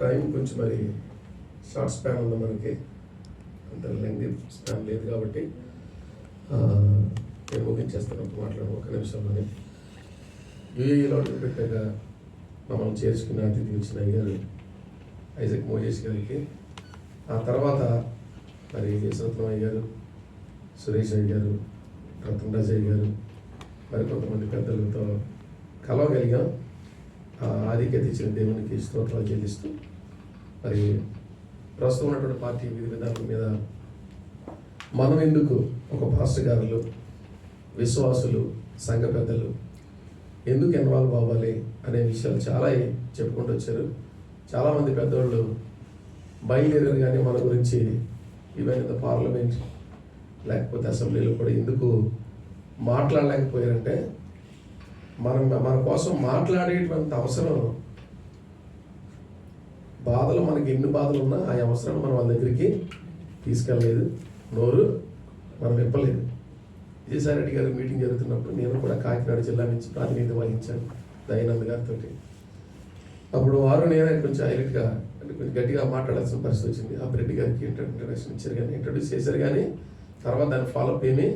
Time కొంచెం మరి short span ఉంది మనకి. అంత లెంగ్తీ స్పాన్ లేదు కాబట్టి నేను ముగించేస్తాను ఒక మాట్లాడు ఒక నిమిషంలోనే. యూఏఈలో పెట్టాక మమ్మల్ని చేర్చుకున్న అతిథి వచ్చిన అయ్యారు ఐజక్ మోజేష్ గారికి. ఆ తర్వాత మరి యశ్వత్నం అయ్యారు సురేష్ అయ్యారు రతన్ గారు మరి కొంతమంది పెద్దలతో కలవగలిగాం. ఆధిక్యత ఇచ్చిన దేవునికి స్తోత్రాలు చెల్లిస్తూ మరి ప్రస్తుతం ఉన్నటువంటి పార్టీ విధి విధానం మీద మనం ఎందుకు ఒక పాస్టర్ గారులు విశ్వాసులు సంఘ పెద్దలు ఎందుకు ఇన్వాల్వ్ అవ్వాలి అనే విషయాలు చాలా చెప్పుకుంటూ వచ్చారు. చాలామంది పెద్దవాళ్ళు బయలుదేరారు కానీ మన గురించి ఈవెన్ ద పార్లమెంట్ లేకపోతే అసెంబ్లీలో కూడా ఎందుకు మాట్లాడలేకపోయారంటే మనం మన కోసం మాట్లాడేటువంటి అవసరం బాధలు మనకి ఎన్ని బాధలు ఉన్నా ఆ అవసరం మనం వాళ్ళ దగ్గరికి తీసుకెళ్ళలేదు. నోరు మనం ఇప్పలేదు విజయసాయి రెడ్డి గారి మీటింగ్ జరుగుతున్నప్పుడు నేను కూడా కాకినాడ జిల్లా నుంచి ప్రాతినిధ్యం వహించాను దయానంద్ గారితో అప్పుడు వారు నేనే కొంచెం హైలైట్గా అంటే కొంచెం గట్టిగా మాట్లాడాల్సిన పరిస్థితి వచ్చింది. ఆ రెడ్డి గారికి ఇంట్రడక్షన్ ఇచ్చారు కానీ ఇంట్రడ్యూస్ చేశారు కానీ తర్వాత దాన్ని ఫాలోఅప్ ఏమీ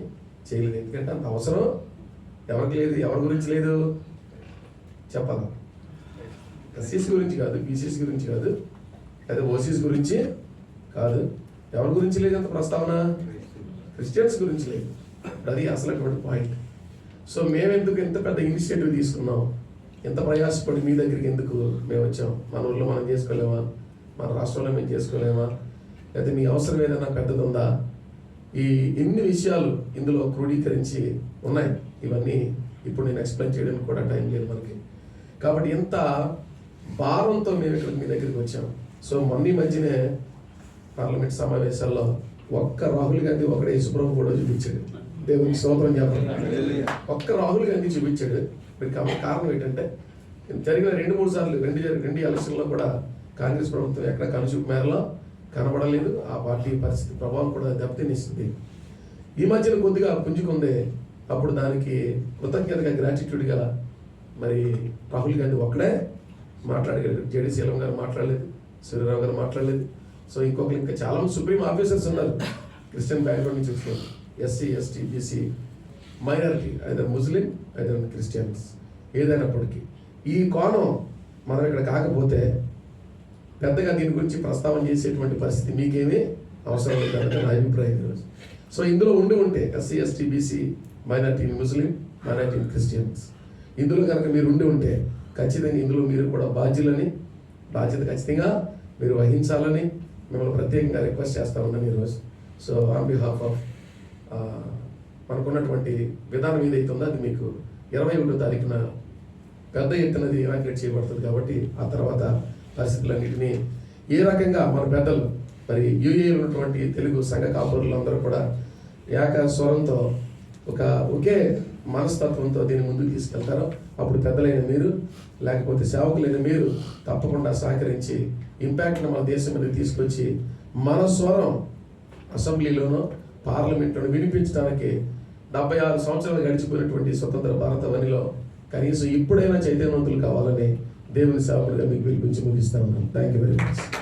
చేయలేదు. ఎందుకంటే అంత అవసరం ఎవరికి లేదు ఎవరి గురించి లేదు? చెప్పాలా. ఎస్సీసీ గురించి కాదు బీసీసీ గురించి కాదు లేదా ఓసీస్ గురించి కాదు. ఎవరి గురించి లేదు అంత ప్రస్తావన? క్రిస్టియన్స్ గురించి లేదు. అది అసలటువంటి పాయింట్ సో మేము ఎందుకు ఎంత పెద్ద ఇనిషియేటివ్ తీసుకున్నాం? ఎంత ప్రయాసపడి మీ దగ్గరికి ఎందుకు మేము వచ్చాం? మన ఊళ్ళో మనం చేసుకోలేమా? మన రాష్ట్రంలో మేము చేసుకోలేమా? లేకపోతే మీ అవసరం ఏదైనా పెద్దది ఉందా ఈ ఎన్ని విషయాలు ఇందులో క్రోడీకరించి ఉన్నాయి? ఇవన్నీ ఇప్పుడు నేను ఎక్స్ప్లెయిన్ చేయడానికి కూడా టైం లేదు మనకి. కాబట్టి ఎంత భారంతో మేము ఇక్కడ మీ దగ్గరికి వచ్చాం. సో మొన్న మధ్యనే పార్లమెంట్ సమావేశాల్లో ఒక్క రాహుల్ గాంధీ ఒకడే యశుప్రభు కూడా చూపించాడు. దేవునికి స్తోత్రం చెప్పాలి ఒక్క రాహుల్ గాంధీ చూపించాడు. మరి కారణం ఏంటంటే జరిగిన రెండు మూడు సార్లు రెండు రెండు ఎలక్షన్లో కూడా కాంగ్రెస్ ప్రభుత్వం ఎక్కడ కనుచూపు మేరలో కనబడలేదు. ఆ పార్టీ పరిస్థితి ప్రభావం కూడా దెబ్బతినిస్తుంది. ఈ మధ్యన కొద్దిగా పుంజుకుంది. అప్పుడు దానికి కృతజ్ఞతగా గ్రాటిట్యూడ్గా మరి రాహుల్ గాంధీ ఒక్కడే మాట్లాడగలిగారు జేడీ శీలం గారు మాట్లాడలేదు సూర్యరావు గారు మాట్లాడలేదు. సో ఇంకొకరు ఇంకా చాలా మంది సుప్రీం ఆఫీసర్స్ ఉన్నారు. క్రిస్టియన్ బ్యాక్గ్రౌండ్ నుంచి వచ్చిన S C S T B C minority either Muslim either Christians ఏదైనప్పటికీ. ఈ కోణం మనం ఇక్కడ కాకపోతే పెద్దగా దీని గురించి ప్రస్తావన చేసేటువంటి పరిస్థితి మీకేమీ అవసరం లేదని నా అభిప్రాయం ఈరోజు సో ఇందులో ఉండి ఉంటే S C S T B C minority Muslim minority Christians. ఇందులో కనుక మీరు ఉండి ఉంటే ఖచ్చితంగా ఇందులో మీరు కూడా బాధ్యులని బాధ్యత ఖచ్చితంగా మీరు వహించాలని మిమ్మల్ని ప్రత్యేకంగా రిక్వెస్ట్ చేస్తా ఉన్నాను ఈరోజు సో ఆన్ బిహాఫ్ ఆఫ్ మనకున్నటువంటి విధానం ఏదైతే ఉందో అది మీకు ఇరవై ఒకటో తారీఖున పెద్ద ఎత్తునది ఇవాక్యుయేట్ చేయబడుతుంది కాబట్టి ఆ తర్వాత పరిస్థితులన్నింటినీ ఏ రకంగా మన పెద్దలు మరి యూఏ ఉన్నటువంటి తెలుగు సంఘ కాపురులు అందరూ కూడా ఏక స్వరంతో ఒక ఒకే మనస్తత్వంతో దీన్ని ముందుకు తీసుకెళ్తారో అప్పుడు పెద్దలైన మీరు లేకపోతే సేవకులైన మీరు తప్పకుండా సహకరించి ఇంపాక్ట్ను మన దేశం మీద తీసుకొచ్చి మన స్వరం అసెంబ్లీలోనూ పార్లమెంట్లోనూ వినిపించడానికి డెబ్బై ఆరు సంవత్సరాలు గడిచిపోయినటువంటి స్వతంత్ర భారత వనిలో కనీసం ఇప్పుడైనా చైతన్యవంతులు కావాలని దేవుని సేవకుడిగా మీకు పిలిపించి ముగిస్తా ఉన్నాను థ్యాంక్ యూ వెరీ మచ్